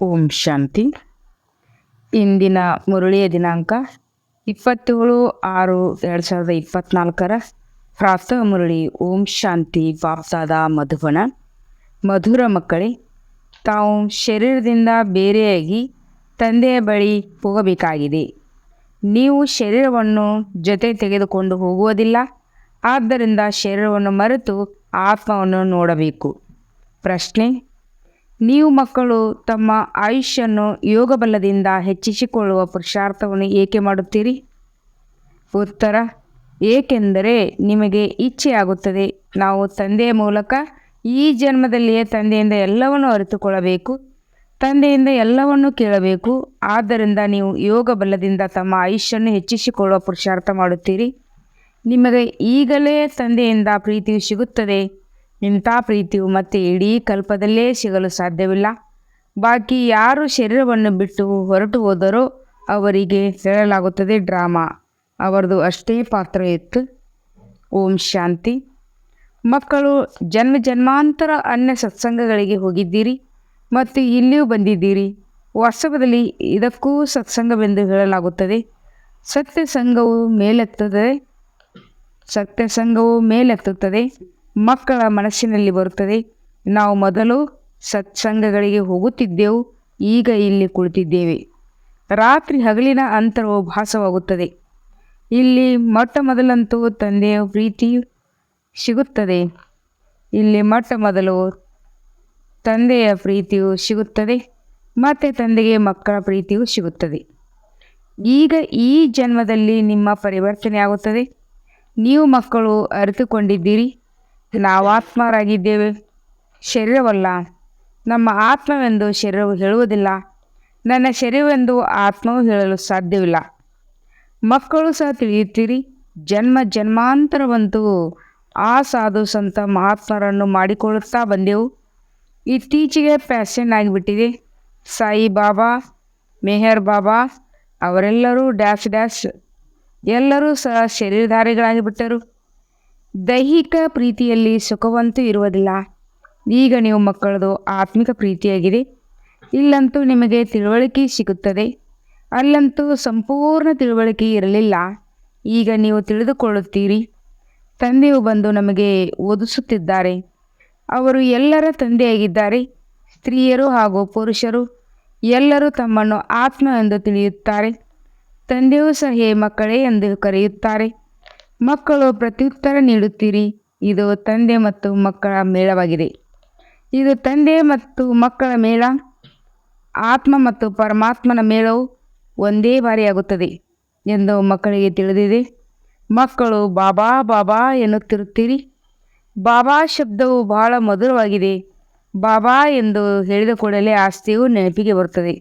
ಓಂ ಶಾಂತಿ. ಇಂದಿನ ಮುರುಳಿಯ ದಿನಾಂಕ ಇಪ್ಪತ್ತೇಳು ಆರು ಎರಡು ಸಾವಿರದ ಇಪ್ಪತ್ನಾಲ್ಕರ ಪ್ರಾಪ್ತ ಮುರುಳಿ ಓಂ ಶಾಂತಿ ವಾಪ್ಸಾದ ಮಧುವನ. ಮಧುರ ಮಕ್ಕಳೇ, ತಾವು ಶರೀರದಿಂದ ಬೇರೆಯಾಗಿ ತಂದೆಯ ಬಳಿ ಹೋಗಬೇಕಾಗಿದೆ. ನೀವು ಶರೀರವನ್ನು ಜೊತೆ ತೆಗೆದುಕೊಂಡು ಹೋಗುವುದಿಲ್ಲ. ಆದ್ದರಿಂದ ಶರೀರವನ್ನು ಮರೆತು ಆತ್ಮವನ್ನು ನೋಡಬೇಕು. ಪ್ರಶ್ನೆ ನೀವು ಮಕ್ಕಳು ತಮ್ಮ ಆಯುಷ್ಯನ್ನು ಯೋಗಬಲದಿಂದ ಹೆಚ್ಚಿಸಿಕೊಳ್ಳುವ ಪುರುಷಾರ್ಥವನ್ನು ಏಕೆ ಮಾಡುತ್ತೀರಿ? ಉತ್ತರ, ಏಕೆಂದರೆ ನಿಮಗೆ ಇಚ್ಛೆಯಾಗುತ್ತದೆ. ನಾವು ತಂದೆಯ ಮೂಲಕ ಈ ಜನ್ಮದಲ್ಲಿಯೇ ತಂದೆಯಿಂದ ಎಲ್ಲವನ್ನು ಅರಿತುಕೊಳ್ಳಬೇಕು, ತಂದೆಯಿಂದ ಎಲ್ಲವನ್ನು ಕೇಳಬೇಕು. ಆದ್ದರಿಂದ ನೀವು ಯೋಗ ಬಲದಿಂದ ತಮ್ಮ ಆಯುಷ್ಯನ್ನು ಹೆಚ್ಚಿಸಿಕೊಳ್ಳುವ ಪುರುಷಾರ್ಥ ಮಾಡುತ್ತೀರಿ. ನಿಮಗೆ ಈಗಲೇ ತಂದೆಯಿಂದ ಪ್ರೀತಿಯು ಸಿಗುತ್ತದೆ. ಇಂಥ ಪ್ರೀತಿಯು ಮತ್ತೆ ಇಡೀ ಕಲ್ಪದಲ್ಲೇ ಸಿಗಲು ಸಾಧ್ಯವಿಲ್ಲ. ಬಾಕಿ ಯಾರು ಶರೀರವನ್ನು ಬಿಟ್ಟು ಹೊರಟು ಹೋದರೋ ಅವರಿಗೆ ಹೇಳಲಾಗುತ್ತದೆ ಡ್ರಾಮಾ. ಅವರದು ಅಷ್ಟೇ ಪಾತ್ರ ಇತ್ತು. ಓಂ ಶಾಂತಿ. ಮಕ್ಕಳು ಜನ್ಮ ಜನ್ಮಾಂತರ ಅನ್ಯ ಸತ್ಸಂಗಗಳಿಗೆ ಹೋಗಿದ್ದೀರಿ ಮತ್ತು ಇಲ್ಲಿಯೂ ಬಂದಿದ್ದೀರಿ. ವಾಸ್ತವದಲ್ಲಿ ಇದಕ್ಕೂ ಸತ್ಸಂಗವೆಂದು ಹೇಳಲಾಗುತ್ತದೆ. ಸತ್ಯಸಂಗವು ಮೇಲೆತ್ತುತ್ತದೆ. ಸತ್ಯಸಂಗವು ಮೇಲೆತ್ತುತ್ತದೆ. ಮಕ್ಕಳ ಮನಸ್ಸಿನಲ್ಲಿ ಬರುತ್ತದೆ. ನಾವು ಮೊದಲು ಸತ್ಸಂಗಗಳಿಗೆ ಹೋಗುತ್ತಿದ್ದೆವು, ಈಗ ಇಲ್ಲಿ ಕುಳಿತಿದ್ದೇವೆ. ರಾತ್ರಿ ಹಗಲಿನ ಅಂತರವು ಭಾಸವಾಗುತ್ತದೆ. ಇಲ್ಲಿ ಮೊಟ್ಟ ಮೊದಲಂತೂ ತಂದೆಯ ಪ್ರೀತಿ ಸಿಗುತ್ತದೆ. ಇಲ್ಲಿ ಮೊಟ್ಟ ಮೊದಲು ತಂದೆಯ ಪ್ರೀತಿಯು ಸಿಗುತ್ತದೆ, ಮತ್ತು ತಂದೆಗೆ ಮಕ್ಕಳ ಪ್ರೀತಿಯು ಸಿಗುತ್ತದೆ. ಈಗ ಈ ಜನ್ಮದಲ್ಲಿ ನಿಮ್ಮ ಪರಿವರ್ತನೆ ಆಗುತ್ತದೆ ನೀವು ಮಕ್ಕಳು ಅರಿತುಕೊಂಡಿದ್ದೀರಿ. ನಾವು ಆತ್ಮರಾಗಿದ್ದೇವೆ. ಶರೀರವಲ್ಲ, ನಮ್ಮ ಆತ್ಮವೆಂದು ಶರೀರವು ಹೇಳುವುದಿಲ್ಲ. ನನ್ನ ಶರೀರವೆಂದು ಆತ್ಮವು ಹೇಳಲು ಸಾಧ್ಯವಿಲ್ಲ. ಮಕ್ಕಳು ಸಹ ತಿಳಿಯುತ್ತೀರಿ, ಜನ್ಮ ಜನ್ಮಾಂತರವಂತೂ ಆ ಸಾಧು ಸಂತ ಮಹಾತ್ಮರನ್ನು ಮಾಡಿಕೊಳ್ಳುತ್ತಾ ಬಂದೆವು. ಇತ್ತೀಚೆಗೆ ಪ್ಯಾಷನ್ ಆಗಿಬಿಟ್ಟಿದೆ. ಸಾಯಿ ಬಾಬಾ, ಮೆಹರ್ ಬಾಬಾ, ಅವರೆಲ್ಲರೂ ಡ್ಯಾಶ್ ಡ್ಯಾಶ್. ಎಲ್ಲರೂ ಸಹ ಶರೀರಧಾರಿಗಳಾಗಿ ಬಿಟ್ಟರು ದೈಹಿಕ ಪ್ರೀತಿಯಲ್ಲಿ ಸುಖವಂತೂ ಇರುವುದಿಲ್ಲ. ಈಗ ನೀವು ಮಕ್ಕಳದು ಆತ್ಮಿಕ ಪ್ರೀತಿಯಾಗಿದೆ. ಇಲ್ಲಂತೂ ನಿಮಗೆ ತಿಳುವಳಿಕೆ ಸಿಗುತ್ತದೆ. ಅಲ್ಲಂತೂ ಸಂಪೂರ್ಣ ತಿಳುವಳಿಕೆ ಇರಲಿಲ್ಲ. ಈಗ ನೀವು ತಿಳಿದುಕೊಳ್ಳುತ್ತೀರಿ. ತಂದೆಯು ಬಂದು ನಮಗೆ ಓದಿಸುತ್ತಿದ್ದಾರೆ. ಅವರು ಎಲ್ಲರ ತಂದೆಯಾಗಿದ್ದಾರೆ. ಸ್ತ್ರೀಯರು ಹಾಗೂ ಪುರುಷರು ಎಲ್ಲರೂ ತಮ್ಮನ್ನು ಆತ್ಮ ಎಂದು ತಿಳಿಯುತ್ತಾರೆ. ತಂದೆಯೂ ಸಹ ಮಕ್ಕಳೇ ಎಂದು ಕರೆಯುತ್ತಾರೆ. ಮಕ್ಕಳು ಪ್ರತ್ಯುತ್ತರ ನೀಡುತ್ತೀರಿ. ಇದು ತಂದೆ ಮತ್ತು ಮಕ್ಕಳ ಮೇಳವಾಗಿದೆ. ಇದು ತಂದೆ ಮತ್ತು ಮಕ್ಕಳ ಮೇಳ. ಆತ್ಮ ಮತ್ತು ಪರಮಾತ್ಮನ ಮೇಳವು ಒಂದೇ ಬಾರಿಯಾಗುತ್ತದೆ ಎಂದು ಮಕ್ಕಳಿಗೆ ತಿಳಿದಿದೆ. ಮಕ್ಕಳು ಬಾಬಾ ಬಾಬಾ ಎನ್ನುತ್ತಿರುತ್ತೀರಿ. ಬಾಬಾ ಶಬ್ದವು ಬಹಳ ಮಧುರವಾಗಿದೆ. ಬಾಬಾ ಎಂದು ಹೇಳಿದ ಕೂಡಲೇ ಆಸ್ತಿಯು ನೆನಪಿಗೆ ಬರುತ್ತದೆ.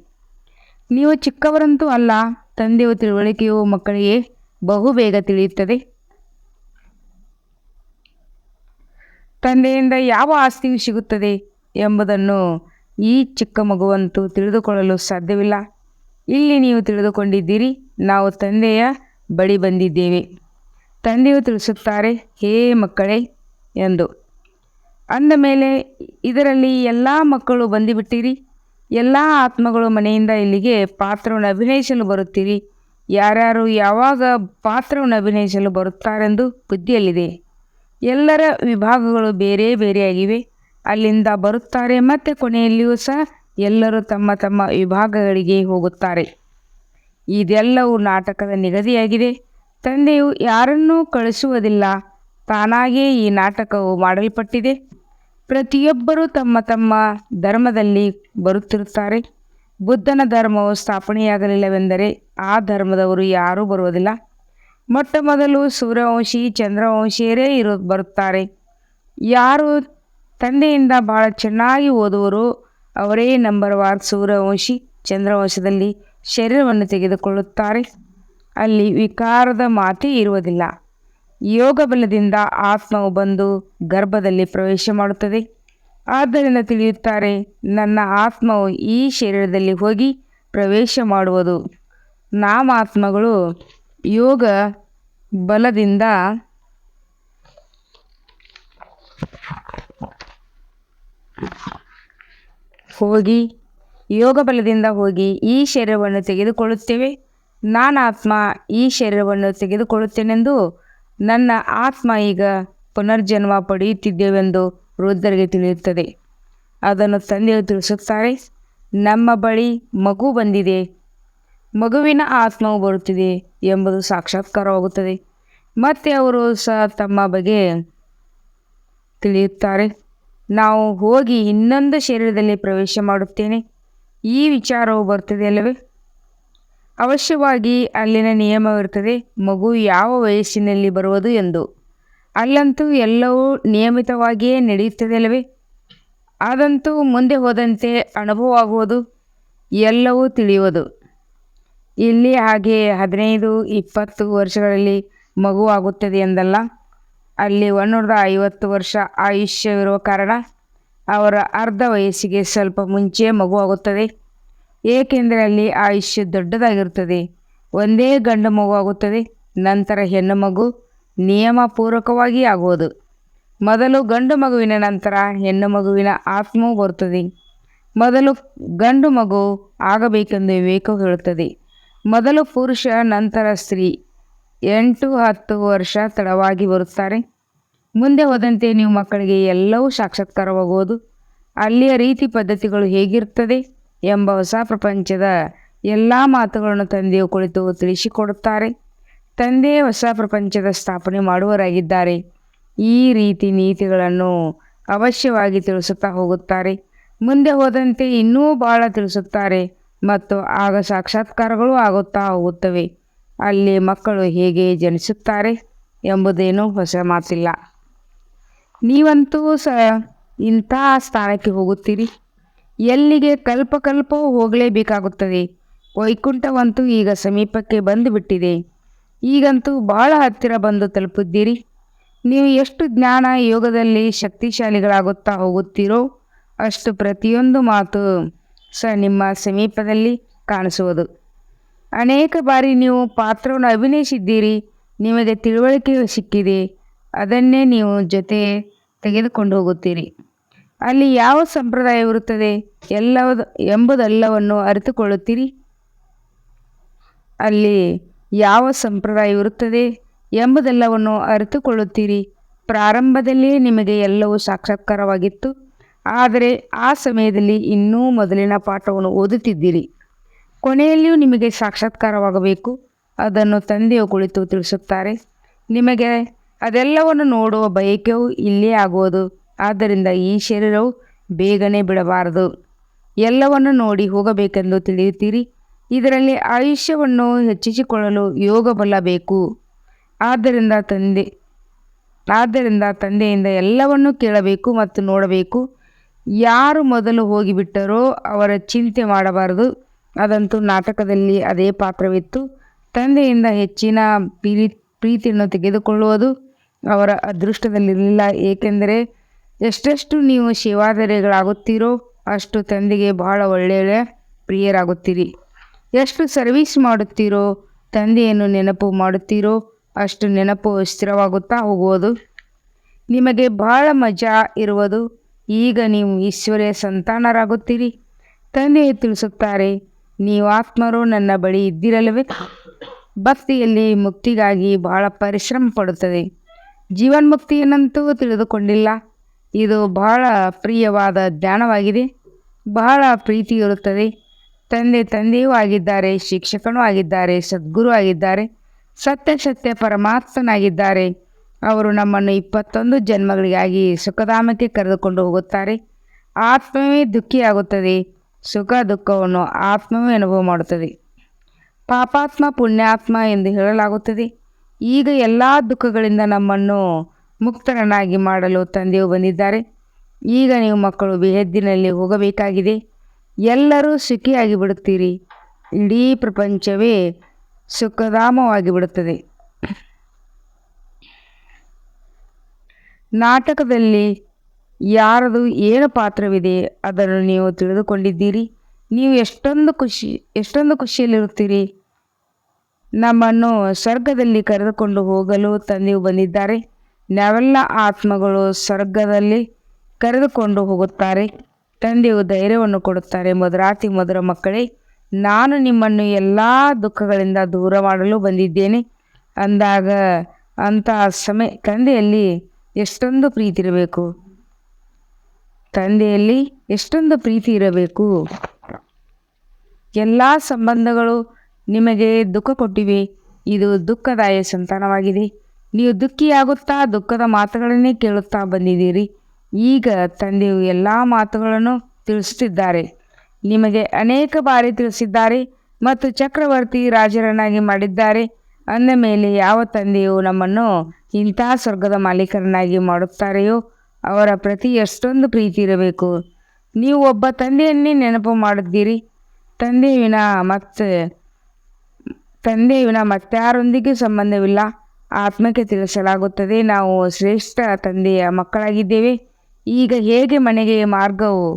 ನೀವು ಚಿಕ್ಕವರಂತೂ ಅಲ್ಲ, ತಂದೆಯ ತಿಳುವಳಿಕೆಯು ಮಕ್ಕಳಿಗೆ ಬಹು ಬೇಗ ತಿಳಿಯುತ್ತದೆ. ತಂದೆಯಿಂದ ಯಾವ ಆಸ್ತಿಯು ಸಿಗುತ್ತದೆ ಎಂಬುದನ್ನು ಈ ಚಿಕ್ಕ ಮಗುವಂತೂ ತಿಳಿದುಕೊಳ್ಳಲು ಸಾಧ್ಯವಿಲ್ಲ. ಇಲ್ಲಿ ನೀವು ತಿಳಿದುಕೊಂಡಿದ್ದೀರಿ, ನಾವು ತಂದೆಯ ಬಳಿ ಬಂದಿದ್ದೇವೆ. ತಂದೆಯು ತಿಳಿಸುತ್ತಾರೆ, ಹೇ ಮಕ್ಕಳೇ ಎಂದು. ಅಂದ ಮೇಲೆ, ಇದರಲ್ಲಿ ಎಲ್ಲ ಮಕ್ಕಳು ಬಂದುಬಿಟ್ಟಿರಿ, ಎಲ್ಲ ಆತ್ಮಗಳು ಮನೆಯಿಂದ ಇಲ್ಲಿಗೆ ಪಾತ್ರವನ್ನು ಅಭಿನಯಿಸಲು ಬರುತ್ತೀರಿ. ಯಾರ್ಯಾರು ಯಾವಾಗ ಪಾತ್ರವನ್ನು ಅಭಿನಯಿಸಲು ಬರುತ್ತಾರೆಂದು ಬುದ್ಧಿಯಲ್ಲಿದೆ. ಎಲ್ಲರ ವಿಭಾಗಗಳು ಬೇರೆ ಬೇರೆಯಾಗಿವೆ. ಅಲ್ಲಿಂದ ಬರುತ್ತಾರೆ ಮತ್ತು ಕೊನೆಯಲ್ಲಿಯೂ ಸಹ ಎಲ್ಲರೂ ತಮ್ಮ ತಮ್ಮ ವಿಭಾಗಗಳಿಗೆ ಹೋಗುತ್ತಾರೆ. ಇದೆಲ್ಲವೂ ನಾಟಕದ ನಿಗದಿಯಾಗಿದೆ. ತಂದೆಯು ಯಾರನ್ನೂ ಕಳಿಸುವುದಿಲ್ಲ. ತಾನಾಗೇ ಈ ನಾಟಕವು ಮಾಡಲ್ಪಟ್ಟಿದೆ. ಪ್ರತಿಯೊಬ್ಬರೂ ತಮ್ಮ ತಮ್ಮ ಧರ್ಮದಲ್ಲಿ ಬರುತ್ತಿರುತ್ತಾರೆ. ಬುದ್ಧನ ಧರ್ಮವು ಸ್ಥಾಪನೆಯಾಗಲಿಲ್ಲವೆಂದರೆ ಆ ಧರ್ಮದವರು ಯಾರೂ ಬರುವುದಿಲ್ಲ. ಮೊಟ್ಟ ಮೊದಲು ಸೂರ್ಯವಂಶಿ ಚಂದ್ರವಂಶಿಯರೇ ಇರೋದು ಬರುತ್ತಾರೆ. ಯಾರು ತಂದೆಯಿಂದ ಬಹಳ ಚೆನ್ನಾಗಿ ಓದುವರು ಅವರೇ ನಂಬರ್ ವಾರ್ ಸೂರ್ಯವಂಶಿ, ಚಂದ್ರವಂಶದಲ್ಲಿ ಶರೀರವನ್ನು ತೆಗೆದುಕೊಳ್ಳುತ್ತಾರೆ. ಅಲ್ಲಿ ವಿಕಾರದ ಮಾತೇ ಇರುವುದಿಲ್ಲ. ಯೋಗ ಬಲದಿಂದ ಆತ್ಮವು ಬಂದು ಗರ್ಭದಲ್ಲಿ ಪ್ರವೇಶ ಮಾಡುತ್ತದೆ. ಆದ್ದರಿಂದ ತಿಳಿಯುತ್ತಾರೆ, ನನ್ನ ಆತ್ಮವು ಈ ಶರೀರದಲ್ಲಿ ಹೋಗಿ ಪ್ರವೇಶ ಮಾಡುವುದು. ನಾಮಾತ್ಮಗಳು ಯೋಗ ಬಲದಿಂದ ಹೋಗಿ, ಯೋಗ ಬಲದಿಂದ ಹೋಗಿ ಈ ಶರೀರವನ್ನು ತೆಗೆದುಕೊಳ್ಳುತ್ತೇವೆ. ನಾನಾತ್ಮ ಈ ಶರೀರವನ್ನು ತೆಗೆದುಕೊಳ್ಳುತ್ತೇನೆಂದು ನನ್ನ ಆತ್ಮ ಈಗ ಪುನರ್ಜನ್ಮ ಪಡೆಯುತ್ತಿದ್ದೇವೆಂದು ವೃದ್ಧರಿಗೆ ತಿಳಿಯುತ್ತದೆ. ಅದನ್ನು ತಂದೆಯು ತಿಳಿಸುತ್ತಾರೆ. ನಮ್ಮ ಬಳಿ ಮಗು ಬಂದಿದೆ. ಮಗುವಿನ ಆತ್ಮವು ಬರುತ್ತಿದೆ ಎಂಬುದು ಸಾಕ್ಷಾತ್ಕಾರವಾಗುತ್ತದೆ ಮತ್ತೆ ಅವರು ಸಹ ತಮ್ಮ ಬಗ್ಗೆ ತಿಳಿಯುತ್ತಾರೆ. ನಾವು ಹೋಗಿ ಇನ್ನೊಂದು ಶರೀರದಲ್ಲಿ ಪ್ರವೇಶ ಮಾಡುತ್ತೇನೆ. ಈ ವಿಚಾರವು ಬರ್ತದೆ ಅಲ್ಲವೇ? ಅವಶ್ಯವಾಗಿ ಅಲ್ಲಿನ ನಿಯಮವಿರುತ್ತದೆ. ಮಗು ಯಾವ ವಯಸ್ಸಿನಲ್ಲಿ ಬರುವುದು ಎಂದು. ಅಲ್ಲಂತೂ ಎಲ್ಲವೂ ನಿಯಮಿತವಾಗಿಯೇ ನಡೆಯುತ್ತದೆ ಅಲ್ಲವೇ? ಅದಂತೂ ಮುಂದೆ ಹೋದಂತೆ ಅನುಭವ ಆಗುವುದು ಎಲ್ಲವೂ ತಿಳಿಯುವುದು. ಇಲ್ಲಿ ಹಾಗೆ ಹದಿನೈದು, ಇಪ್ಪತ್ತು ವರ್ಷಗಳಲ್ಲಿ ಮಗು ಆಗುತ್ತದೆ ಎಂದಲ್ಲ. ಅಲ್ಲಿ ಒಂದೂರ ಐವತ್ತು ವರ್ಷ ಆಯುಷ್ಯವಿರುವ ಕಾರಣ ಅವರ ಅರ್ಧ ವಯಸ್ಸಿಗೆ ಸ್ವಲ್ಪ ಮುಂಚೆ ಮಗು ಆಗುತ್ತದೆ. ಏಕೆಂದರೆ ಅಲ್ಲಿ ಆಯುಷ್ಯ ದೊಡ್ಡದಾಗಿರುತ್ತದೆ. ಒಂದೇ ಗಂಡು ಮಗು ಆಗುತ್ತದೆ. ನಂತರ ಹೆಣ್ಣು ಮಗು ನಿಯಮಪೂರ್ವಕವಾಗಿ ಆಗುವುದು. ಮೊದಲು ಗಂಡು ಮಗುವಿನ ನಂತರ ಹೆಣ್ಣು ಮಗುವಿನ ಆತ್ಮವು ಬರುತ್ತದೆ. ಮೊದಲು ಗಂಡು ಮಗು ಆಗಬೇಕೆಂದು ವಿವೇಕ ಹೇಳುತ್ತದೆ. ಮೊದಲು ಪುರುಷ, ನಂತರ ಸ್ತ್ರೀ. ಎಂಟು, ಹತ್ತು ವರ್ಷ ತಡವಾಗಿ ಬರುತ್ತಾರೆ. ಮುಂದೆ ಹೋದಂತೆ ನೀವು ಮಕ್ಕಳಿಗೆ ಎಲ್ಲವೂ ಸಾಕ್ಷಾತ್ಕಾರವಾಗುವುದು. ಅಲ್ಲಿಯ ರೀತಿ ಪದ್ಧತಿಗಳು ಹೇಗಿರುತ್ತದೆ ಎಂಬ ಹೊಸ ಪ್ರಪಂಚದ ಎಲ್ಲ ಮಾತುಗಳನ್ನು ತಂದೆಯು ಕುಳಿತು ತಿಳಿಸಿಕೊಡುತ್ತಾರೆ. ತಂದೆ ಹೊಸ ಪ್ರಪಂಚದ ಸ್ಥಾಪನೆ ಮಾಡುವರಾಗಿದ್ದಾರೆ ಈ ರೀತಿ ನೀತಿಗಳನ್ನು ಅವಶ್ಯವಾಗಿ ತಿಳಿಸುತ್ತಾ ಹೋಗುತ್ತಾರೆ. ಮುಂದೆ ಹೋದಂತೆ ಇನ್ನೂ ಭಾಳ ತಿಳಿಸುತ್ತಾರೆ. ಮತ್ತು ಆಗ ಸಾಕ್ಷಾತ್ಕಾರಗಳು ಆಗುತ್ತಾ ಹೋಗುತ್ತವೆ. ಅಲ್ಲಿ ಮಕ್ಕಳು ಹೇಗೆ ಜನಿಸುತ್ತಾರೆ ಎಂಬುದೇನೂ ಹೊಸ ಮಾತಿಲ್ಲ. ನೀವಂತೂ ಸ ಇಂಥ ಸ್ಥಾನಕ್ಕೆ ಹೋಗುತ್ತೀರಿ. ಎಲ್ಲಿಗೆ ಕಲ್ಪ ಕಲ್ಪವೂ ಹೋಗಲೇಬೇಕಾಗುತ್ತದೆ. ವೈಕುಂಠವಂತೂ ಈಗ ಸಮೀಪಕ್ಕೆ ಬಂದುಬಿಟ್ಟಿದೆ. ಈಗಂತೂ ಬಹಳ ಹತ್ತಿರ ಬಂದು ತಲುಪಿದ್ದೀರಿ ನೀವು ಎಷ್ಟು ಜ್ಞಾನ ಯೋಗದಲ್ಲಿ ಶಕ್ತಿಶಾಲಿಗಳಾಗುತ್ತಾ ಹೋಗುತ್ತೀರೋ ಅಷ್ಟು ಪ್ರತಿಯೊಂದು ಮಾತು ಸಹ ನಿಮ್ಮ ಸಮೀಪದಲ್ಲಿ ಕಾಣಿಸುವುದು. ಅನೇಕ ಬಾರಿ ನೀವು ಪಾತ್ರವನ್ನು ಅಭಿನಯಿಸಿದ್ದೀರಿ. ನಿಮಗೆ ತಿಳುವಳಿಕೆ ಸಿಕ್ಕಿದೆ. ಅದನ್ನೇ ನೀವು ಜೊತೆ ತೆಗೆದುಕೊಂಡು ಹೋಗುತ್ತೀರಿ. ಅಲ್ಲಿ ಯಾವ ಸಂಪ್ರದಾಯವಿರುತ್ತದೆ ಎಲ್ಲ ಎಂಬುದೆಲ್ಲವನ್ನು ಅರಿತುಕೊಳ್ಳುತ್ತೀರಿ. ಅಲ್ಲಿ ಯಾವ ಸಂಪ್ರದಾಯವಿರುತ್ತದೆ ಎಂಬುದೆಲ್ಲವನ್ನು ಅರಿತುಕೊಳ್ಳುತ್ತೀರಿ. ಪ್ರಾರಂಭದಲ್ಲಿಯೇ ನಿಮಗೆ ಎಲ್ಲವೂ ಸಾಕ್ಷಾತ್ಕಾರವಾಗಿತ್ತು. ಆದರೆ ಆ ಸಮಯದಲ್ಲಿ ಇನ್ನೂ ಮೊದಲಿನ ಪಾಠವನ್ನು ಓದುತ್ತಿದ್ದೀರಿ. ಕೊನೆಯಲ್ಲಿಯೂ ನಿಮಗೆ ಸಾಕ್ಷಾತ್ಕಾರವಾಗಬೇಕು. ಅದನ್ನು ತಂದೆಯು ಕುಳಿತು ತಿಳಿಸುತ್ತಾರೆ. ನಿಮಗೆ ಅದೆಲ್ಲವನ್ನು ನೋಡುವ ಬಯಕೆಯು ಇಲ್ಲೇ ಆಗುವುದು. ಆದ್ದರಿಂದ ಈ ಶರೀರವು ಬೇಗನೆ ಬಿಡಬಾರದು. ಎಲ್ಲವನ್ನು ನೋಡಿ ಹೋಗಬೇಕೆಂದು ತಿಳಿಯುತ್ತೀರಿ. ಇದರಲ್ಲಿ ಆಯುಷ್ಯವನ್ನು ಹೆಚ್ಚಿಸಿಕೊಳ್ಳಲು ಯೋಗ ಬಲ್ಲಬೇಕು. ಬೇಕು ಆದ್ದರಿಂದ ತಂದೆ, ಆದ್ದರಿಂದ ತಂದೆಯಿಂದ ಎಲ್ಲವನ್ನು ಕೇಳಬೇಕು ಮತ್ತು ನೋಡಬೇಕು. ಯಾರು ಮೊದಲು ಹೋಗಿಬಿಟ್ಟರೋ ಅವರ ಚಿಂತೆ ಮಾಡಬಾರದು. ಅದಂತೂ ನಾಟಕದಲ್ಲಿ ಅದೇ ಪಾತ್ರವಿತ್ತು. ತಂದೆಯಿಂದ ಹೆಚ್ಚಿನ ಪ್ರೀ, ಪ್ರೀತಿಯನ್ನು ತೆಗೆದುಕೊಳ್ಳುವುದು ಅವರ ಅದೃಷ್ಟದಲ್ಲಿರಲಿಲ್ಲ. ಏಕೆಂದರೆ ಎಷ್ಟೆಷ್ಟು ನೀವು ಸೇವಾದಾರಿಗಳಾಗುತ್ತೀರೋ ಅಷ್ಟು ತಂದೆಗೆ ಬಹಳ ಒಳ್ಳೆಯ ಪ್ರಿಯರಾಗುತ್ತೀರಿ. ಎಷ್ಟು ಸರ್ವೀಸ್ ಮಾಡುತ್ತೀರೋ, ತಂದೆಯನ್ನು ನೆನಪು ಮಾಡುತ್ತೀರೋ, ಅಷ್ಟು ನೆನಪು ಸ್ಥಿರವಾಗುತ್ತಾ ಹೋಗುವುದು. ನಿಮಗೆ ಬಹಳ ಮಜಾ ಇರುವುದು. ಈಗ ನೀವು ಈಶ್ವರ್ಯ ಸಂತಾನರಾಗುತ್ತೀರಿ. ತಂದೆ ತಿಳಿಸುತ್ತಾರೆ, ನೀವು ಆತ್ಮರು, ನನ್ನ ಬಳಿ ಇದ್ದಿರಲ್ಲವೇ ಭಕ್ತಿಯಲ್ಲಿ ಮುಕ್ತಿಗಾಗಿ ಬಹಳ ಪರಿಶ್ರಮ ಪಡುತ್ತದೆ. ಜೀವನ್ಮುಕ್ತಿಯನ್ನಂತೂ ತಿಳಿದುಕೊಂಡಿಲ್ಲ. ಇದು ಬಹಳ ಪ್ರಿಯವಾದ ಜ್ಞಾನವಾಗಿದೆ. ಬಹಳ ಪ್ರೀತಿ ಇರುತ್ತದೆ. ತಂದೆ ತಂದೆಯೂ ಆಗಿದ್ದಾರೆ, ಶಿಕ್ಷಕನೂ ಆಗಿದ್ದಾರೆ, ಸದ್ಗುರು ಆಗಿದ್ದಾರೆ. ಸತ್ಯ ಸತ್ಯ ಪರಮಾತ್ಮನಾಗಿದ್ದಾರೆ. ಅವರು ನಮ್ಮನ್ನು ಇಪ್ಪತ್ತೊಂದು ಜನ್ಮಗಳಿಗಾಗಿ ಸುಖಧಾಮಕ್ಕೆ ಕರೆದುಕೊಂಡು ಹೋಗುತ್ತಾರೆ. ಆತ್ಮವೇ ದುಃಖಿಯಾಗುತ್ತದೆ. ಸುಖ ದುಃಖವನ್ನು ಆತ್ಮವೇ ಅನುಭವ ಮಾಡುತ್ತದೆ. ಪಾಪಾತ್ಮ ಪುಣ್ಯಾತ್ಮ ಎಂದು ಹೇಳಲಾಗುತ್ತದೆ. ಈಗ ಎಲ್ಲ ದುಃಖಗಳಿಂದ ನಮ್ಮನ್ನು ಮುಕ್ತರನ್ನಾಗಿ ಮಾಡಲು ತಂದೆಯು ಬಂದಿದ್ದಾರೆ. ಈಗ ನೀವು ಮಕ್ಕಳು ಬೇಹದ್ದಿನಲ್ಲಿ ಹೋಗಬೇಕಾಗಿದೆ. ಎಲ್ಲರೂ ಸುಖಿಯಾಗಿ ಬಿಡುತ್ತೀರಿ ಇಡೀ ಪ್ರಪಂಚವೇ ಸುಖಧಾಮವಾಗಿ ಬಿಡುತ್ತದೆ ನಾಟಕದಲ್ಲಿ ಯಾರದು ಏನು ಪಾತ್ರವಿದೆ ಅದನ್ನು ನೀವು ತಿಳಿದುಕೊಂಡಿದ್ದೀರಿ. ನೀವು ಎಷ್ಟೊಂದು ಖುಷಿ, ಎಷ್ಟೊಂದು ಖುಷಿಯಲ್ಲಿರುತ್ತೀರಿ. ನಮ್ಮನ್ನು ಸ್ವರ್ಗದಲ್ಲಿ ಕರೆದುಕೊಂಡು ಹೋಗಲು ತಂದೆಯು ಬಂದಿದ್ದಾರೆ. ನಾವೆಲ್ಲ ಆತ್ಮಗಳು ಸ್ವರ್ಗದಲ್ಲಿ ಕರೆದುಕೊಂಡು ಹೋಗುತ್ತಾರೆ. ತಂದೆಯು ಧೈರ್ಯವನ್ನು ಕೊಡುತ್ತಾರೆ. ಮಧುರಾತಿ ಮಧುರ ಮಕ್ಕಳೇ, ನಾನು ನಿಮ್ಮನ್ನು ಎಲ್ಲ ದುಃಖಗಳಿಂದ ದೂರ ಮಾಡಲು ಬಂದಿದ್ದೇನೆ. ಅಂದಾಗ ಅಂತ ಸಮಯ, ತಂದೆಯಲ್ಲಿ ಎಷ್ಟೊಂದು ಪ್ರೀತಿ ಇರಬೇಕು. ತಂದೆಯಲ್ಲಿ ಎಷ್ಟೊಂದು ಪ್ರೀತಿ ಇರಬೇಕು. ಎಲ್ಲ ಸಂಬಂಧಗಳು ನಿಮಗೆ ದುಃಖ ಕೊಟ್ಟಿವೆ. ಇದು ದುಃಖದಾಯ ಸಂತಾನವಾಗಿದೆ. ನೀವು ದುಃಖಿಯಾಗುತ್ತಾ ದುಃಖದ ಮಾತುಗಳನ್ನೇ ಕೇಳುತ್ತಾ ಬಂದಿದ್ದೀರಿ. ಈಗ ತಂದೆಯು ಎಲ್ಲ ಮಾತುಗಳನ್ನು ತಿಳಿಸುತ್ತಿದ್ದಾರೆ. ನಿಮಗೆ ಅನೇಕ ಬಾರಿ ತಿಳಿಸಿದ್ದಾರೆ ಮತ್ತು ಚಕ್ರವರ್ತಿ ರಾಜರನ್ನಾಗಿ ಮಾಡಿದ್ದಾರೆ. ಅಂದ ಮೇಲೆ ಯಾವ ತಂದೆಯು ನಮ್ಮನ್ನು ಇಂಥ ಸ್ವರ್ಗದ ಮಾಲೀಕರನ್ನಾಗಿ ಮಾಡುತ್ತಾರೆಯೋ ಅವರ ಪ್ರತಿ ಎಷ್ಟೊಂದು ಪ್ರೀತಿ ಇರಬೇಕು. ನೀವು ಒಬ್ಬ ತಂದೆಯನ್ನೇ ನೆನಪು ಮಾಡಿದ್ದೀರಿ. ತಂದೆ ವಿನ ಮತ್ತೆ ತಂದೆ ವಿನ ಮತ್ತಾರೊಂದಿಗೆ ಸಂಬಂಧವಿಲ್ಲ. ಆತ್ಮಕ್ಕೆ ತಿಳಿಸಲಾಗುತ್ತದೆ. ನಾವು ಶ್ರೇಷ್ಠ ತಂದೆಯ ಮಕ್ಕಳಾಗಿದ್ದೇವೆ. ಈಗ ಹೇಗೆ ಮನೆಗೆ ಮಾರ್ಗವು,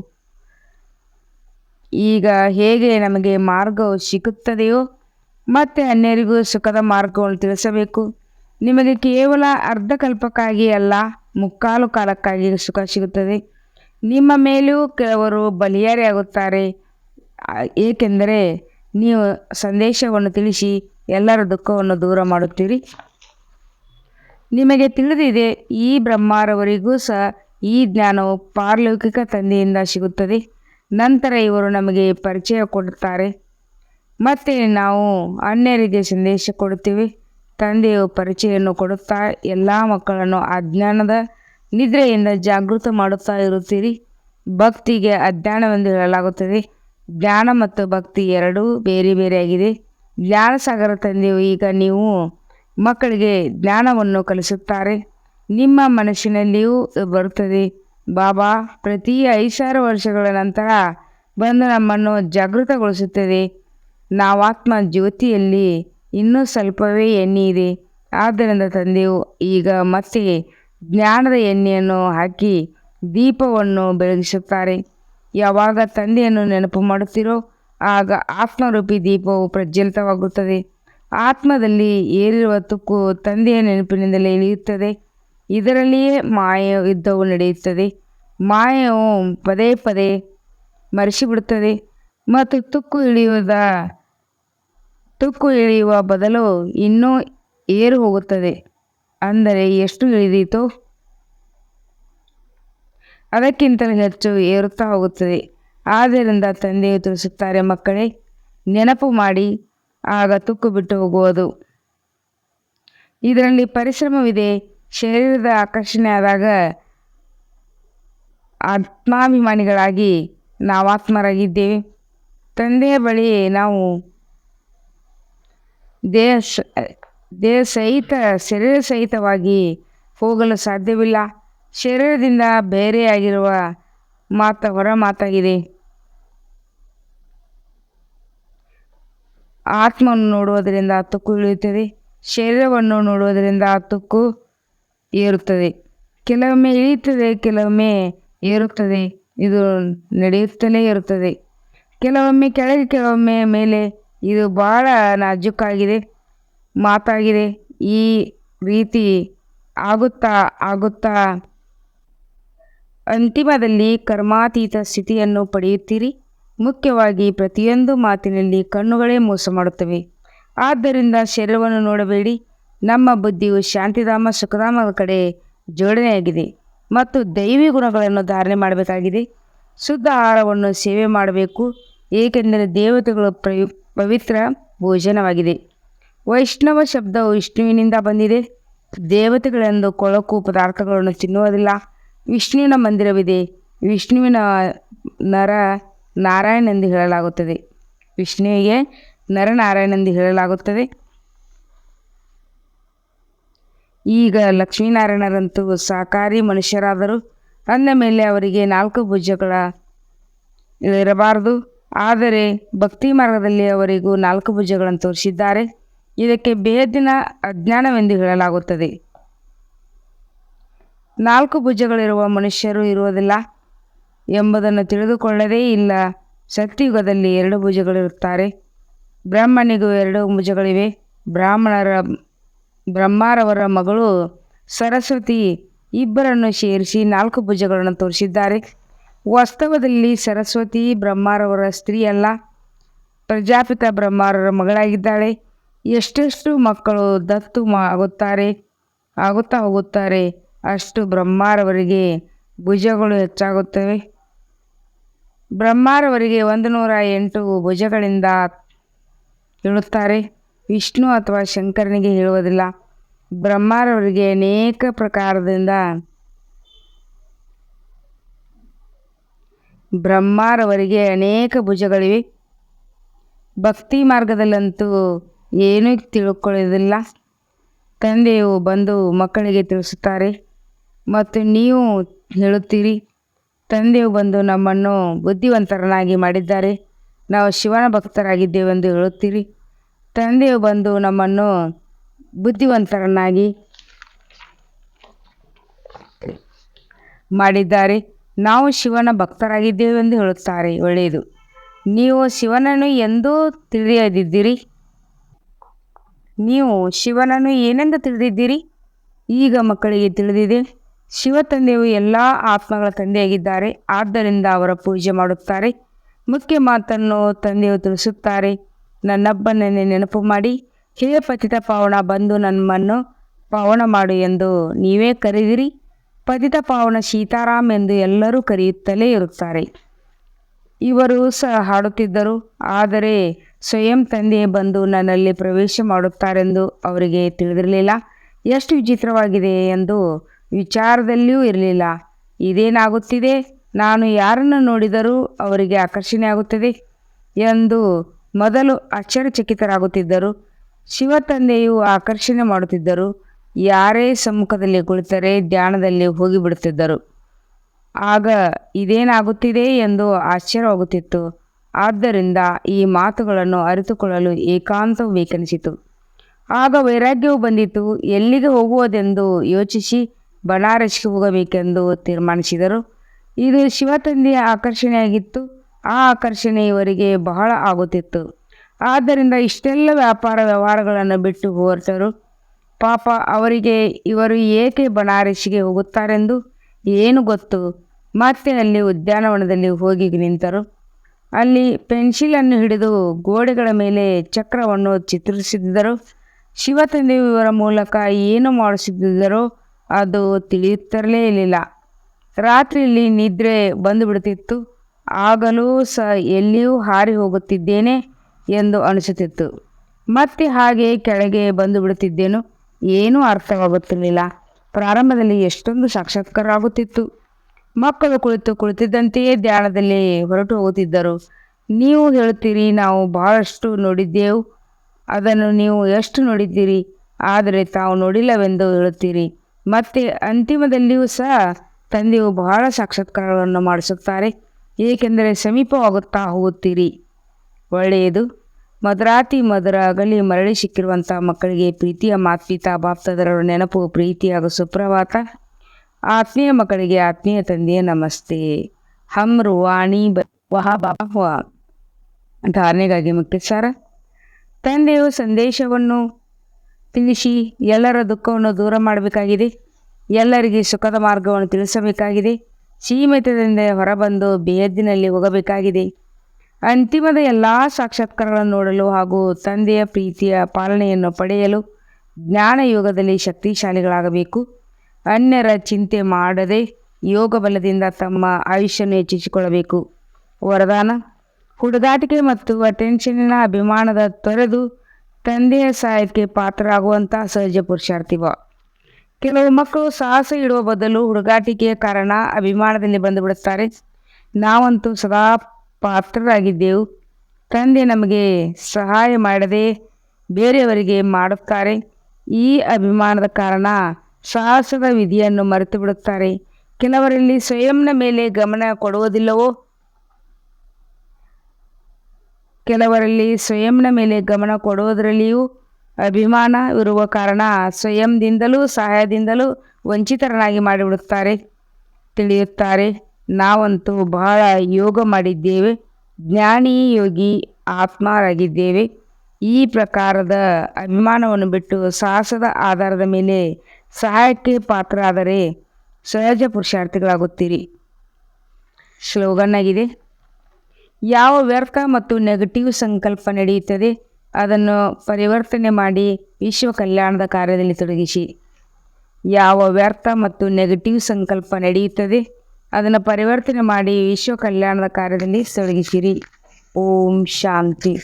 ಈಗ ಹೇಗೆ ನಮಗೆ ಮಾರ್ಗವು ಸಿಗುತ್ತದೆಯೋ ಮತ್ತೆ ಅನ್ಯರಿಗೂ ಸುಖದ ಮಾರ್ಗವನ್ನು ತಿಳಿಸಬೇಕು. ನಿಮಗೆ ಕೇವಲ ಅರ್ಧಕಲ್ಪಕ್ಕಾಗಿ ಅಲ್ಲ, ಮುಕ್ಕಾಲು ಕಾಲಕ್ಕಾಗಿ ಸುಖ ಸಿಗುತ್ತದೆ. ನಿಮ್ಮ ಮೇಲೂ ಕೆಲವರು ಬಲಿಯಾರಿಯಾಗುತ್ತಾರೆ ಏಕೆಂದರೆ ನೀವು ಸಂದೇಶವನ್ನು ತಿಳಿಸಿ ಎಲ್ಲರ ದುಃಖವನ್ನು ದೂರ ಮಾಡುತ್ತೀರಿ. ನಿಮಗೆ ತಿಳಿದಿದೆ, ಈ ಬ್ರಹ್ಮಾರವರಿಗೂ ಸಹ ಈ ಜ್ಞಾನವು ಪಾರಲೌಕಿಕ ತಂದೆಯಿಂದ ಸಿಗುತ್ತದೆ. ನಂತರ ಇವರು ನಮಗೆ ಪರಿಚಯ ಕೊಡುತ್ತಾರೆ. ಮತ್ತೆ ನಾವು ಅನ್ಯರಿಗೆ ಸಂದೇಶ ಕೊಡುತ್ತೇವೆ. ತಂದೆಯು ಪರಿಚಯವನ್ನು ಕೊಡುತ್ತಾ ಎಲ್ಲ ಮಕ್ಕಳನ್ನು ಅಜ್ಞಾನದ ನಿದ್ರೆಯಿಂದ ಜಾಗೃತ ಮಾಡುತ್ತಾ ಇರುತ್ತೀರಿ. ಭಕ್ತಿಗೆ ಅಜ್ಞಾನವೆಂದು ಹೇಳಲಾಗುತ್ತದೆ. ಜ್ಞಾನ ಮತ್ತು ಭಕ್ತಿ ಎರಡೂ ಬೇರೆ ಬೇರೆಯಾಗಿದೆ ಜ್ಞಾನ ಸಾಗರ ತಂದೆಯು ಈಗ ನೀವು ಮಕ್ಕಳಿಗೆ ಜ್ಞಾನವನ್ನು ಕಲಿಸುತ್ತಾರೆ. ನಿಮ್ಮ ಮನಸ್ಸಿನಲ್ಲಿಯೂ ಬರುತ್ತದೆ. ಬಾಬಾ, ಪ್ರತಿ ಐದು ಸಾವಿರ ವರ್ಷಗಳ ನಂತರ ಬಂದು ನಮ್ಮನ್ನು ಜಾಗೃತಗೊಳಿಸುತ್ತದೆ. ನಾವಾತ್ಮ ಜ್ಯೋತಿಯಲ್ಲಿ ಇನ್ನೂ ಸ್ವಲ್ಪವೇ ಎಣ್ಣೆ ಇದೆ. ಆದ್ದರಿಂದ ತಂದೆಯು ಈಗ ಮತ್ತೆ ಜ್ಞಾನದ ಎಣ್ಣೆಯನ್ನು ಹಾಕಿ ದೀಪವನ್ನು ಬೆಳಗಿಸುತ್ತಾರೆ. ಯಾವಾಗ ತಂದೆಯನ್ನು ನೆನಪು ಮಾಡುತ್ತೀರೋ ಆಗ ಆತ್ಮರೂಪಿ ದೀಪವು ಪ್ರಜ್ವಲಿತವಾಗುತ್ತದೆ. ಆತ್ಮದಲ್ಲಿ ಏರಿರುವ ತುಕ್ಕು ತಂದೆಯ ನೆನಪಿನಿಂದಲೇ ಇಳಿಯುತ್ತದೆ. ಇದರಲ್ಲಿಯೇ ಮಾಯ ಯುದ್ಧವು ನಡೆಯುತ್ತದೆ. ಮಾಯವು ಪದೇ ಪದೇ ಮರೆಸಿಬಿಡುತ್ತದೆ. ಮತ್ತು ತುಕ್ಕು ಇಳಿಯುವುದ ತುಕ್ಕು ಇಳಿಯುವ ಬದಲು ಇನ್ನೂ ಏರು ಹೋಗುತ್ತದೆ. ಅಂದರೆ ಎಷ್ಟು ಇಳಿದೀತೋ ಅದಕ್ಕಿಂತಲೂ ಹೆಚ್ಚು ಏರುತ್ತಾ ಹೋಗುತ್ತದೆ. ಆದ್ದರಿಂದ ತಂದೆಯು ತಿಳಿಸುತ್ತಾರೆ, ಮಕ್ಕಳೇ, ನೆನಪು ಮಾಡಿ, ಆಗ ತುಕ್ಕು ಬಿಟ್ಟು ಹೋಗುವುದು. ಇದರಲ್ಲಿ ಪರಿಶ್ರಮವಿದೆ. ಶರೀರದ ಆಕರ್ಷಣೆ ಆದಾಗ ಆತ್ಮಾಭಿಮಾನಿಗಳಾಗಿ ನಾವು ಆತ್ಮರಾಗಿದ್ದೇವೆ ತಂದೆಯ ಬಳಿ ನಾವು ದೇಹ ದೇಹ ಸಹಿತ ಶರೀರ ಸಹಿತವಾಗಿ ಹೋಗಲು ಸಾಧ್ಯವಿಲ್ಲ. ಶರೀರದಿಂದ ಬೇರೆಯಾಗಿರುವ ಮಾತ ಹೊರ ಮಾತಾಗಿದೆ ಆತ್ಮವನ್ನು ನೋಡುವುದರಿಂದ ತುಕ್ಕು ಇಳಿಯುತ್ತದೆ. ಶರೀರವನ್ನು ನೋಡುವುದರಿಂದ ತುಕ್ಕು ಏರುತ್ತದೆ. ಕೆಲವೊಮ್ಮೆ ಇಳಿಯುತ್ತದೆ, ಕೆಲವೊಮ್ಮೆ ಏರುತ್ತದೆ. ಇದು ನಡೆಯುತ್ತಲೇ ಇರುತ್ತದೆ. ಕೆಲವೊಮ್ಮೆ ಕೆಳಗೆ, ಕೆಲವೊಮ್ಮೆ ಮೇಲೆ ಇದು ಬಹಳ ನಾಜೂಕಾಗಿದೆ, ಮಾತಾಗಿದೆ, ಈ ರೀತಿ ಆಗುತ್ತಾ ಆಗುತ್ತಾ. ಅಂತಿಮದಲ್ಲಿ ಕರ್ಮಾತೀತ ಸ್ಥಿತಿಯನ್ನು ಪಡೆಯುತ್ತೀರಿ. ಮುಖ್ಯವಾಗಿ ಪ್ರತಿಯೊಂದು ಮಾತಿನಲ್ಲಿ ಕಣ್ಣುಗಳೇ ಮೋಸ ಮಾಡುತ್ತವೆ. ಆದ್ದರಿಂದ ಶರೀರವನ್ನು ನೋಡಬೇಡಿ. ನಮ್ಮ ಬುದ್ಧಿಯು ಶಾಂತಿಧಾಮ, ಸುಖಧಾಮದ ಕಡೆ ಜೋಡಣೆಯಾಗಿದೆ ಮತ್ತು ದೈವಿ ಗುಣಗಳನ್ನು ಧಾರಣೆ ಮಾಡಬೇಕಾಗಿದೆ. ಶುದ್ಧ ಆಹಾರವನ್ನು ಸೇವೆ ಮಾಡಬೇಕು, ಏಕೆಂದರೆ ದೇವತೆಗಳು ಪ್ರಯು ಪವಿತ್ರ ಭೋಜನವಾಗಿದೆ. ವೈಷ್ಣವ ಶಬ್ದವು ವಿಷ್ಣುವಿನಿಂದ ಬಂದಿದೆ. ದೇವತೆಗಳೆಂದು ಕೊಳಕು ಪದಾರ್ಥಗಳನ್ನು ತಿನ್ನುವುದಿಲ್ಲ. ವಿಷ್ಣುವಿನ ಮಂದಿರವಿದೆ. ವಿಷ್ಣುವಿನ ನರ ನಾರಾಯಣೆಂದು ಹೇಳಲಾಗುತ್ತದೆ. ವಿಷ್ಣುವಿಗೆ ನರನಾರಾಯಣೆಂದು ಹೇಳಲಾಗುತ್ತದೆ. ಈಗ ಲಕ್ಷ್ಮೀನಾರಾಯಣರಂತೂ ಸಹಕಾರಿ ಮನುಷ್ಯರಾದರು. ಅಂದ ಮೇಲೆ ಅವರಿಗೆ ನಾಲ್ಕು ಭುಜಗಳ ಇರಬಾರದು. ಆದರೆ ಭಕ್ತಿ ಮಾರ್ಗದಲ್ಲಿ ಅವರಿಗೂ ನಾಲ್ಕು ಭುಜಗಳನ್ನು ತೋರಿಸಿದ್ದಾರೆ. ಇದಕ್ಕೆ ಬೇದಿನ ಅಜ್ಞಾನವೆಂದು ಹೇಳಲಾಗುತ್ತದೆ. ನಾಲ್ಕು ಭುಜಗಳಿರುವ ಮನುಷ್ಯರು ಇರುವುದಿಲ್ಲ ಎಂಬುದನ್ನು ತಿಳಿದುಕೊಳ್ಳದೇ ಇಲ್ಲ. ಸತ್ಯಯುಗದಲ್ಲಿ ಎರಡು ಭುಜಗಳಿರುತ್ತಾರೆ. ಬ್ರಾಹ್ಮಣಿಗೂ ಎರಡು ಭುಜಗಳಿವೆ. ಬ್ರಾಹ್ಮಣರ, ಬ್ರಹ್ಮಾರವರ ಮಗಳು ಸರಸ್ವತಿ ಇಬ್ಬರನ್ನು ಸೇರಿಸಿ ನಾಲ್ಕು ಭುಜಗಳನ್ನು ತೋರಿಸಿದ್ದಾರೆ. ವಾಸ್ತವದಲ್ಲಿ ಸರಸ್ವತಿ ಬ್ರಹ್ಮಾರವರ ಸ್ತ್ರೀ ಅಲ್ಲ. ಪ್ರಜಾಪಿತ ಬ್ರಹ್ಮಾರವರ ಮಗಳಾಗಿದ್ದಾಳೆ. ಎಷ್ಟೆಷ್ಟು ಮಕ್ಕಳು ದತ್ತು ಮಾ ಆಗುತ್ತಾರೆ, ಆಗುತ್ತಾ ಹೋಗುತ್ತಾರೆ, ಅಷ್ಟು ಬ್ರಹ್ಮಾರವರಿಗೆ ಭುಜಗಳು ಹೆಚ್ಚಾಗುತ್ತವೆ. ಬ್ರಹ್ಮಾರವರಿಗೆ ಒಂದು ನೂರ ಎಂಟು ಭುಜಗಳಿಂದ ಹೇಳುತ್ತಾರೆ. ವಿಷ್ಣು ಅಥವಾ ಶಂಕರನಿಗೆ ಹೇಳುವುದಿಲ್ಲ. ಬ್ರಹ್ಮಾರವರಿಗೆ ಅನೇಕ ಪ್ರಕಾರದಿಂದ ಬ್ರಹ್ಮಾರವರಿಗೆ ಅನೇಕ ಭುಜಗಳಿವೆ. ಭಕ್ತಿ ಮಾರ್ಗದಲ್ಲಂತೂ ಏನೂ ತಿಳ್ಕೊಳ್ಳೋದಿಲ್ಲ. ತಂದೆಯು ಬಂದು ಮಕ್ಕಳಿಗೆ ತಿಳಿಸುತ್ತಾರೆ. ಮತ್ತು ನೀವು ಹೇಳುತ್ತೀರಿ, ತಂದೆಯು ಬಂದು ನಮ್ಮನ್ನು ಬುದ್ಧಿವಂತರನ್ನಾಗಿ ಮಾಡಿದ್ದಾರೆ. ನಾವು ಶಿವನ ಭಕ್ತರಾಗಿದ್ದೇವೆಂದು ಹೇಳುತ್ತೀರಿ. ತಂದೆಯು ಬಂದು ನಮ್ಮನ್ನು ಬುದ್ಧಿವಂತರನ್ನಾಗಿ ಮಾಡಿದ್ದಾರೆ. ನಾವು ಶಿವನ ಭಕ್ತರಾಗಿದ್ದೇವೆಂದು ಹೇಳುತ್ತಾರೆ. ಒಳ್ಳೆಯದು. ನೀವು ಶಿವನನ್ನು ಎಂದೂ ತಿಳಿಯದಿದ್ದೀರಿ. ನೀವು ಶಿವನನ್ನು ಏನೆಂದು ತಿಳಿದಿದ್ದೀರಿ? ಈಗ ಮಕ್ಕಳಿಗೆ ತಿಳಿದಿದೆ. ಶಿವ ತಂದೆಯು ಎಲ್ಲ ಆತ್ಮಗಳ ತಂದೆಯಾಗಿದ್ದಾರೆ. ಆದ್ದರಿಂದ ಅವರ ಪೂಜೆ ಮಾಡುತ್ತಾರೆ. ಮುಖ್ಯ ಮಾತನ್ನು ತಂದೆಯು ತಿಳಿಸುತ್ತಾರೆ. ನನ್ನಬ್ಬನನ್ನೇ ನೆನಪು ಮಾಡಿ. ಹೇ ಪತಿತ ಪಾವನ ಬಂದು ನಮ್ಮನ್ನು ಪಾವನ ಮಾಡು ಎಂದು ನೀವೇ ಕರೆದಿರಿ. ಪತಿತ ಪಾವನ ಸೀತಾರಾಮ್ ಎಂದು ಎಲ್ಲರೂ ಕರೆಯುತ್ತಲೇ ಇರುತ್ತಾರೆ. ಇವರು ಸಹ ಹಾಡುತ್ತಿದ್ದರು. ಆದರೆ ಸ್ವಯಂ ತಂದೆ ಬಂದು ನನ್ನಲ್ಲಿ ಪ್ರವೇಶ ಮಾಡುತ್ತಾರೆಂದು ಅವರಿಗೆ ತಿಳಿದಿರಲಿಲ್ಲ. ಎಷ್ಟು ವಿಚಿತ್ರವಾಗಿದೆ ಎಂದು ವಿಚಾರದಲ್ಲಿಯೂ ಇರಲಿಲ್ಲ. ಇದೇನಾಗುತ್ತಿದೆ? ನಾನು ಯಾರನ್ನು ನೋಡಿದರೂ ಅವರಿಗೆ ಆಕರ್ಷಣೆ ಆಗುತ್ತದೆ ಎಂದು ಮೊದಲು ಆಶ್ಚರ್ಯಚಕಿತರಾಗುತ್ತಿದ್ದರು. ಶಿವ ತಂದೆಯು ಆಕರ್ಷಣೆ ಮಾಡುತ್ತಿದ್ದರು. ಯಾರೇ ಸಮ್ಮುಖದಲ್ಲಿ ಕುಳಿತರೆ ಧ್ಯಾನದಲ್ಲಿ ಹೋಗಿಬಿಡುತ್ತಿದ್ದರು. ಆಗ ಇದೇನಾಗುತ್ತಿದೆ ಎಂದು ಆಶ್ಚರ್ಯವಾಗುತ್ತಿತ್ತು. ಆದ್ದರಿಂದ ಈ ಮಾತುಗಳನ್ನು ಅರಿತುಕೊಳ್ಳಲು ಏಕಾಂತವು ಬೇಕೆನಿಸಿತು. ಆಗ ವೈರಾಗ್ಯವು ಬಂದಿತು. ಎಲ್ಲಿಗೆ ಹೋಗುವುದೆಂದು ಯೋಚಿಸಿ ಬನಾರಸ್ಗೆ ಹೋಗಬೇಕೆಂದು ತೀರ್ಮಾನಿಸಿದರು. ಇದು ಶಿವತಂದೆಯ ಆಕರ್ಷಣೆಯಾಗಿತ್ತು. ಆ ಆಕರ್ಷಣೆ ಇವರಿಗೆ ಬಹಳ ಆಗುತ್ತಿತ್ತು. ಆದ್ದರಿಂದ ಇಷ್ಟೆಲ್ಲ ವ್ಯಾಪಾರ ವ್ಯವಹಾರಗಳನ್ನು ಬಿಟ್ಟು ಹೊರಟರು ಪಾಪ ಅವರಿಗೆ ಇವರು ಏಕೆ ಬನಾರಸ್ಸಿಗೆ ಹೋಗುತ್ತಾರೆಂದು ಏನು ಗೊತ್ತು? ಮತ್ತೆ ಅಲ್ಲಿ ಉದ್ಯಾನವನದಲ್ಲಿ ಹೋಗಿ ನಿಂತರು. ಅಲ್ಲಿ ಪೆನ್ಸಿಲನ್ನು ಹಿಡಿದು ಗೋಡೆಗಳ ಮೇಲೆ ಚಕ್ರವನ್ನು ಚಿತ್ರಿಸಿದ್ದರು. ಶಿವತಂದೆಯು ಇವರ ಮೂಲಕ ಏನು ಮಾಡಿಸುತ್ತಿದ್ದರೋ ಅದು ತಿಳಿಯುತ್ತಿರಲೇ ಇರಲಿಲ್ಲ. ರಾತ್ರಿಯಲ್ಲಿ ನಿದ್ರೆ ಬಂದುಬಿಡುತ್ತಿತ್ತು. ಆಗಲೂ ಸಹ ಎಲ್ಲಿಯೂ ಹಾರಿ ಹೋಗುತ್ತಿದ್ದೇನೆ ಎಂದು ಅನಿಸುತ್ತಿತ್ತು. ಮತ್ತೆ ಹಾಗೆ ಕೆಳಗೆ ಬಂದು ಬಿಡುತ್ತಿದ್ದೇನು ಏನೂ ಅರ್ಥವಾಗುತ್ತಿರಲಿಲ್ಲ. ಪ್ರಾರಂಭದಲ್ಲಿ ಎಷ್ಟೊಂದು ಸಾಕ್ಷಾತ್ಕಾರವಾಗುತ್ತಿತ್ತು. ಮಕ್ಕಳು ಕುಳಿತು ಕುಳಿತಿದ್ದಂತೆಯೇ ಧ್ಯಾನದಲ್ಲಿ ಹೊರಟು ಹೋಗುತ್ತಿದ್ದರು. ನೀವು ಹೇಳುತ್ತೀರಿ, ನಾವು ಬಹಳಷ್ಟು ನೋಡಿದ್ದೆವು. ಅದನ್ನು ನೀವು ಎಷ್ಟು ನೋಡಿದ್ದೀರಿ? ಆದರೆ ತಾವು ನೋಡಿಲ್ಲವೆಂದು ಹೇಳುತ್ತೀರಿ. ಮತ್ತೆ ಅಂತಿಮದಲ್ಲಿಯೂ ಸಹ ತಂದೆಯು ಬಹಳ ಸಾಕ್ಷಾತ್ಕಾರಗಳನ್ನು ಮಾಡಿಸುತ್ತಾರೆ. ಏಕೆಂದರೆ ಸಮೀಪವಾಗುತ್ತಾ ಹೋಗುತ್ತೀರಿ. ಒಳ್ಳೆಯದು. ಮಧುರಾತಿ ಮಧುರ ಅಗಲಿ ಮರಳಿ ಸಿಕ್ಕಿರುವಂಥ ಮಕ್ಕಳಿಗೆ ಪ್ರೀತಿಯ ಮಾತ್ಪಿತಾ ಬಾಪ್ತದರ ನೆನಪು, ಪ್ರೀತಿ ಹಾಗೂ ಸುಪ್ರಭಾತ. ಆತ್ಮೀಯ ಮಕ್ಕಳಿಗೆ ಆತ್ಮೀಯ ತಂದೆಯ ನಮಸ್ತೆ. ಹಮ್ರು ವಾಣಿ ಬ ವಹ ಬಾಹುವ ಧಾರಣೆಗಾಗಿ ಮುಕ್ತಿಸಾರ. ಸಾರ ತಂದೆಯು ಸಂದೇಶವನ್ನು ತಿಳಿಸಿ ಎಲ್ಲರ ದುಃಖವನ್ನು ದೂರ ಮಾಡಬೇಕಾಗಿದೆ. ಎಲ್ಲರಿಗೆ ಸುಖದ ಮಾರ್ಗವನ್ನು ತಿಳಿಸಬೇಕಾಗಿದೆ. ಸೀಮಿತದಿಂದ ಹೊರಬಂದು ಬೇಹದ್ದಿನಲ್ಲಿ ಹೋಗಬೇಕಾಗಿದೆ. ಅಂತಿಮದ ಎಲ್ಲ ಸಾಕ್ಷಾತ್ಕಾರಗಳನ್ನು ನೋಡಲು ಹಾಗೂ ತಂದೆಯ ಪ್ರೀತಿಯ ಪಾಲನೆಯನ್ನು ಪಡೆಯಲು ಜ್ಞಾನ ಯೋಗದಲ್ಲಿ ಶಕ್ತಿಶಾಲಿಗಳಾಗಬೇಕು. ಅನ್ಯರ ಚಿಂತೆ ಮಾಡದೆ ಯೋಗ ಬಲದಿಂದ ತಮ್ಮ ಆಯುಷ್ಯನ್ನು ಹೆಚ್ಚಿಸಿಕೊಳ್ಳಬೇಕು. ವರದಾನ ಹುಡುಗಾಟಿಕೆ ಮತ್ತು ಅಟೆನ್ಷನ್ನಿನ ಅಭಿಮಾನದ ತೊರೆದು ತಂದೆಯ ಸಹಾಯಕ್ಕೆ ಪಾತ್ರರಾಗುವಂಥ ಸಹಜ ಪುರುಷಾರ್ಥಿವ ಕೆಲವು ಮಕ್ಕಳು ಸಾಹಸ ಇಡುವ ಬದಲು ಹುಡುಗಾಟಿಕೆಯ ಕಾರಣ ಅಭಿಮಾನದಲ್ಲಿ ಬಂದು ಬಿಡುತ್ತಾರೆ. ನಾವಂತೂ ಸದಾ ಪಾತ್ರರಾಗಿದ್ದೆವು ತಂದೆ ನಮಗೆ ಸಹಾಯ ಮಾಡದೆ ಬೇರೆಯವರಿಗೆ ಮಾಡುತ್ತಾರೆ. ಈ ಅಭಿಮಾನದ ಕಾರಣ ಸಾಹಸದ ವಿಧಿಯನ್ನು ಮರೆತು ಬಿಡುತ್ತಾರೆ ಕೆಲವರಲ್ಲಿ ಸ್ವಯಂನ ಮೇಲೆ ಗಮನ ಕೊಡುವುದಿಲ್ಲವೋ? ಕೆಲವರಲ್ಲಿ ಸ್ವಯಂನ ಮೇಲೆ ಗಮನ ಕೊಡುವುದರಲ್ಲಿಯೂ ಅಭಿಮಾನ ಇರುವ ಕಾರಣ ಸ್ವಯಂದಿಂದಲೂ ಸಹಾಯದಿಂದಲೂ ವಂಚಿತರನ್ನಾಗಿ ಮಾಡಿಬಿಡುತ್ತಾರೆ, ತಿಳಿಯುತ್ತಾರೆ. ನಾವಂತೂ ಬಹಳ ಯೋಗ ಮಾಡಿದ್ದೇವೆ ಜ್ಞಾನಿ ಯೋಗಿ, ಆತ್ಮರಾಗಿದ್ದೇವೆ. ಈ ಪ್ರಕಾರದ ಅಭಿಮಾನವನ್ನು ಬಿಟ್ಟು ಸಾಹಸದ ಆಧಾರದ ಮೇಲೆ ಸಹಾಯಕ್ಕೆ ಪಾತ್ರರಾದರೆ ಸಹಜ ಪುರುಷಾರ್ಥಿಗಳಾಗುತ್ತೀರಿ. ಸ್ಲೋಗನ್ ಆಗಿದೆ ಯಾವ ವ್ಯರ್ಥ ಮತ್ತು ನೆಗೆಟಿವ್ ಸಂಕಲ್ಪ ನಡೆಯುತ್ತದೆ, ಅದನ್ನು ಪರಿವರ್ತನೆ ಮಾಡಿ ವಿಶ್ವ ಕಲ್ಯಾಣದ ಕಾರ್ಯದಲ್ಲಿ ತೊಡಗಿಸಿ. ಯಾವ ವ್ಯರ್ಥ ಮತ್ತು ನೆಗೆಟಿವ್ ಸಂಕಲ್ಪ ನಡೆಯುತ್ತದೆ ಅದನ್ನು ಪರಿವರ್ತನೆ ಮಾಡಿ ವಿಶ್ವ ಕಲ್ಯಾಣದ ಕಾರ್ಯದಲ್ಲಿ ತೊಡಗಿಸಿರಿ ಓಂ ಶಾಂತಿ.